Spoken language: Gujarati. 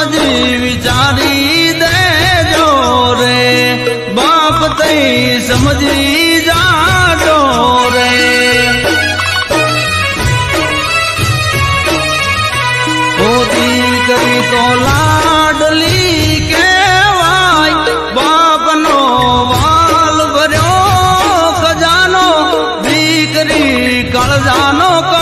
સમજી વિચારી દેજો રે. બાપ તઈ સમજી જાજો રે. ઓતી કરી તો લાડલી કેવાય બાપનો વાલ ભર્યો ખજાનો, દીકરી કળજાનો